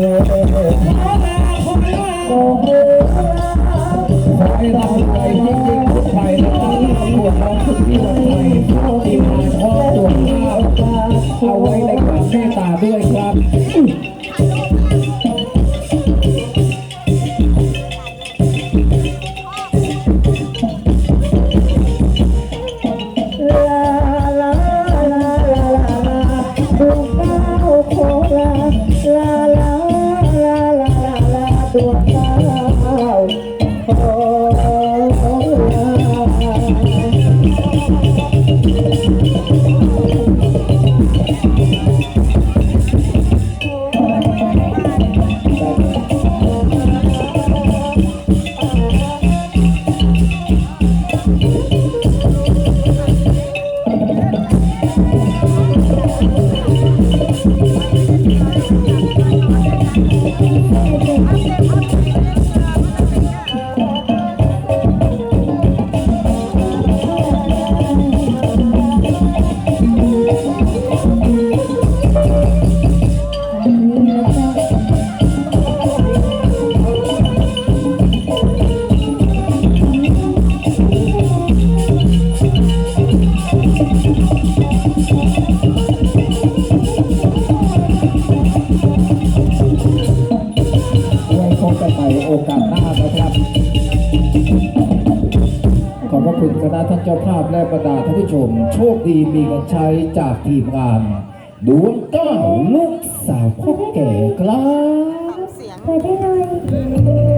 เลยโอ้โหขอให้เราไปจริงๆทุกไปนะครับที่ประกวดร้องทุกที่วันไปทีมงานทอดตัวข้าวเอาไว้ในความเมตตาด้วยครับ ลาดวงดาวโคลา อบพระคุณคณะท่านเจ้าภาพและประดาท่านผู้ชม โชคดีมีกันใช้จากทีมงานดวงเก้าลูกสาวพ่อแก่ครับไปได้เลย